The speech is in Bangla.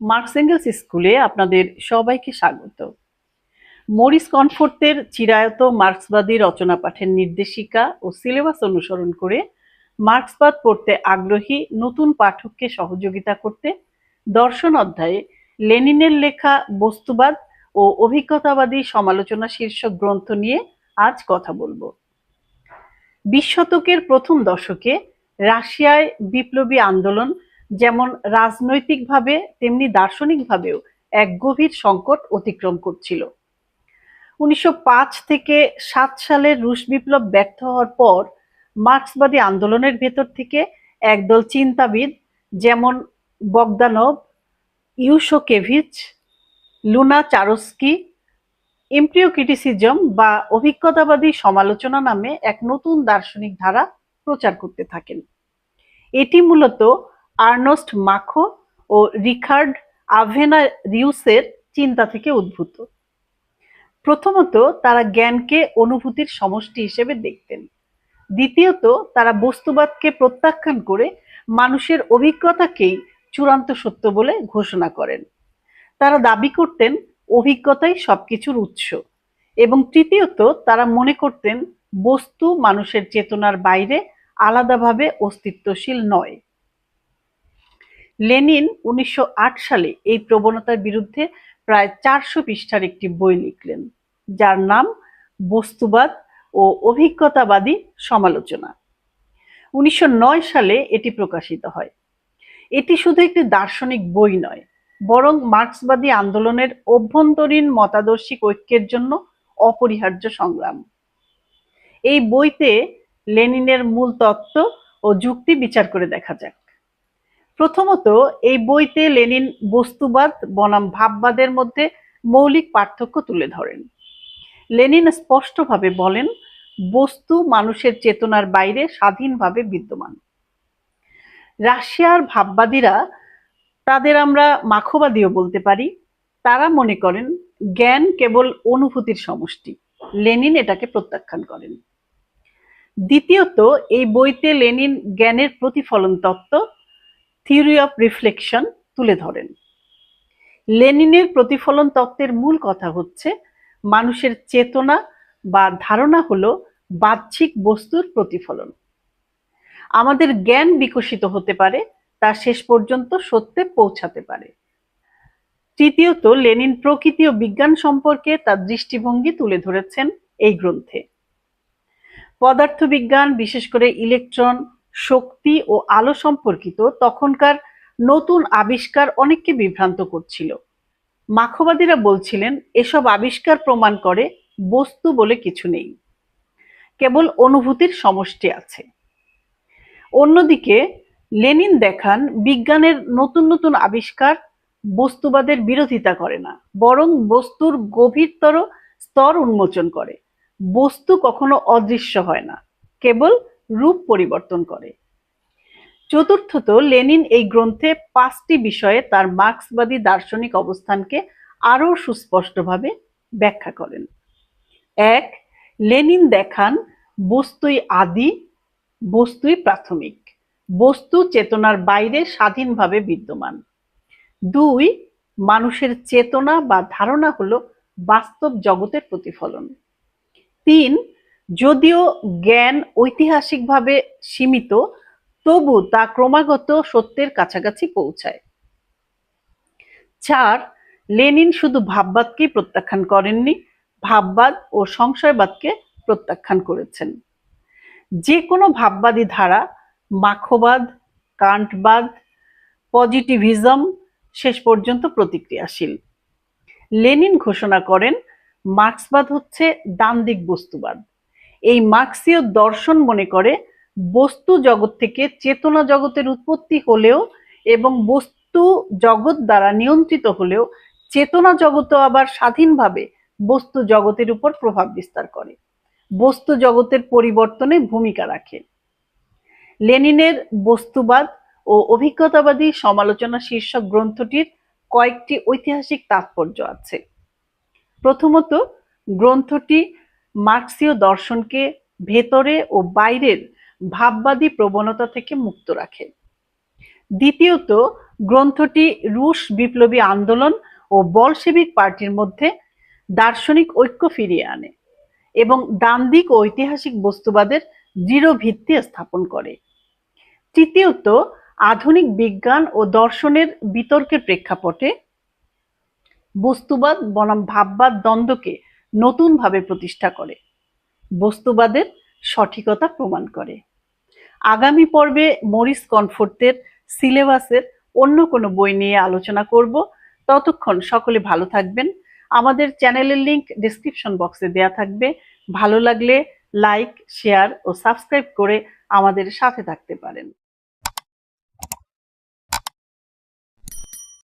মার্কস এঙ্গেলস স্কুলে আপনাদের সবাইকে স্বাগত। মরিস কনফোর্টের চিরায়ত মার্ক্সবাদী রচনা পাঠের নির্দেশিকা ও সিলেবাস অনুসরণ করে মার্ক্সবাদ পড়তে আগ্রহী নতুন পাঠককে সহযোগিতা করতে দর্শন অধ্যায়ে লেনিনের লেখা বস্তুবাদ ও অভিজ্ঞতাবাদী সমালোচনা শীর্ষক গ্রন্থ নিয়ে আজ কথা বলব। বিশ শতকের প্রথম দশকে রাশিয়ায় বিপ্লবী আন্দোলন যেমন রাজনৈতিকভাবে, তেমনি দার্শনিকভাবেও এক গভীর সংকট অতিক্রম করছিল। উনিশশো পাঁচ থেকে সাত সালের রুশ বিপ্লব ব্যর্থ হওয়ার পর মার্ক্সবাদী আন্দোলনের ভেতর থেকে একদল চিন্তাবিদ যেমন বগদানভ ইউশোকেভিচ, লুনা চারস্কি এমপ্রিও ক্রিটিসিজম বা অভিজ্ঞতাবাদী সমালোচনা নামে এক নতুন দার্শনিক ধারা প্রচার করতে থাকেন। এটি মূলত আর্নস্ট মাখো ও রিখার্ড আভেনা রিউসের চিন্তা থেকে উদ্ভূত। প্রথমত তারা জ্ঞানকে অনুভূতির সমষ্টি হিসেবে দেখতেন। দ্বিতীয়ত তারা বস্তুবাদকে প্রত্যাখ্যান করে মানুষের অভিজ্ঞতাকেই চূড়ান্ত সত্য বলে ঘোষণা করেন। তারা দাবি করতেন অভিজ্ঞতাই সবকিছুর উৎস এবং তৃতীয়ত তারা মনে করতেন বস্তু মানুষের চেতনার বাইরে আলাদাভাবে অস্তিত্বশীল নয়। লেনিন উনিশশো আট সালে এই প্রবণতার বিরুদ্ধে প্রায় চারশো পৃষ্ঠার একটি বই লিখলেন, যার নাম বস্তুবাদ ও অভিজ্ঞতাবাদী সমালোচনা। উনিশশো নয় সালে এটি প্রকাশিত হয়। এটি শুধু একটি দার্শনিক বই নয়, বরং মার্ক্সবাদী আন্দোলনের অভ্যন্তরীণ মতাদর্শিক ঐক্যের জন্য অপরিহার্য সংগ্রাম। এই বইতে লেনিনের মূল তত্ত্ব ও যুক্তি বিচার করে দেখা যাক। প্রথমত, এই বইতে লেনিন বস্তুবাদ, বনাম ভাববাদের মধ্যে মৌলিক পার্থক্য তুলে ধরেন। লেনিন স্পষ্টভাবে বলেন, বস্তু মানুষের চেতনার বাইরে স্বাধীনভাবে বিদ্যমান। রাশিয়ার ভাববাদীরা, তাদের আমরা মাখবাদীও বলতে পারি, তারা মনে করেন, জ্ঞান কেবল অনুভূতির সমষ্টি, লেনিন এটাকে প্রত্যাখ্যান করেন। দ্বিতীয়ত, এই বইতে লেনিন জ্ঞানের প্রতিফলন তত্ত্ব থিওরি অফ রিফ্লেকশন তুলে ধরেন। লেনিনের প্রতিফলন তত্ত্বের মূল কথা হচ্ছে, মানুষের চেতনা বা ধারণা হলো বাহ্যিক বস্তুর প্রতিফলন। আমাদের জ্ঞান বিকশিত হতে পারে, তা শেষ পর্যন্ত সত্যে পৌঁছাতে পারে। তৃতীয়ত, লেনিন প্রকৃতি ও বিজ্ঞান সম্পর্কে তার দৃষ্টিভঙ্গি তুলে ধরেছেন এই গ্রন্থে। পদার্থবিজ্ঞান, বিশেষ করে ইলেকট্রন শক্তি ও আলো সম্পর্কিত তখনকার নতুন আবিষ্কার অনেককে বিভ্রান্ত করছিল। মাখবাদীরা বলছিলেন, এসব আবিষ্কার প্রমাণ করে বস্তু বলে কিছু নেই। কেবল অনুভূতির সমষ্টি আছে। অন্যদিকে, লেনিন দেখান, বিজ্ঞানের নতুন নতুন আবিষ্কার বস্তুবাদের বিরোধিতা করে না, বরং বস্তুর গভীরতর স্তর উন্মোচন করে। বস্তু কখনো অদৃশ্য হয় না, কেবল রূপ পরিবর্তন করে। চতুর্থত, লেনিন এই গ্রন্থে পাঁচটি বিষয়ে তার মার্ক্সবাদী দার্শনিক অবস্থানকে আরও সুস্পষ্টভাবে ব্যাখ্যা করেন। এক, লেনিন দেখান বস্তুই আদি, বস্তুই প্রাথমিক, বস্তু চেতনার বাইরে স্বাধীনভাবে বিদ্যমান। দুই, মানুষের চেতনা বা ধারণা হলো বাস্তব জগতের প্রতিফলন। তিন যদিও জ্ঞান ঐতিহাসিকভাবে সীমিত, তবু তা ক্রমাগত সত্যের কাছাকাছি পৌঁছায়। চার, লেনিন শুধু ভাববাদকেই প্রত্যাখ্যান করেননি, ভাববাদ ও সংশয়বাদকে প্রত্যাখ্যান করেছেন। যে কোনো ভাববাদী ধারা, মাখবাদ, কান্টবাদ, পজিটিভিজম, শেষ পর্যন্ত প্রতিক্রিয়াশীল। লেনিন ঘোষণা করেন, মার্ক্সবাদ হচ্ছে দান্দিক বস্তুবাদ। এই মার্ক্সীয় দর্শন মনে করে বস্তু জগৎ থেকে চেতনা জগতের উৎপত্তি হলেও এবং বস্তু জগৎ দ্বারা নিয়ন্ত্রিত হলেও চেতনা জগৎও আবার স্বাধীনভাবে বস্তু জগতের উপর প্রভাব বিস্তার করে। বস্তু জগতের পরিবর্তনে ভূমিকা রাখে। লেনিনের বস্তুবাদ ও অভিজ্ঞতাবাদী সমালোচনা শীর্ষক গ্রন্থটির কয়েকটি ঐতিহাসিক তাৎপর্য আছে। প্রথমত, গ্রন্থটি মার্ক্সীয় দর্শনকে ভেতরে ও বাইরের ভাববাদী প্রবণতা থেকে মুক্ত রাখে। দ্বিতীয়ত, গ্রন্থটি রুশ বিপ্লবী আন্দোলন ও বলশেবিক পার্টির মধ্যে দার্শনিক ঐক্য ফিরিয়ে আনে এবং দান্দিক ও ঐতিহাসিক বস্তুবাদের দৃঢ় ভিত্তি স্থাপন করে। তৃতীয়ত, আধুনিক বিজ্ঞান ও দর্শনের বিতর্কের প্রেক্ষাপটে বস্তুবাদ বনাম ভাববাদ দ্বন্দ্বকে নতুনভাবে প্রতিষ্ঠা করে। বস্তুবাদের সঠিকতা প্রমাণ করে। আগামী পর্বে মরিস কনফোর্টের সিলেবাসের অন্য কোনো বই নিয়ে আলোচনা করব। ততক্ষণ সকলে ভালো থাকবেন। আমাদের চ্যানেলের লিংক ডিসক্রিপশন বক্সে দেয়া থাকবে। ভালো লাগলে লাইক, শেয়ার ও সাবস্ক্রাইব করে আমাদের সাথে থাকতে পারেন।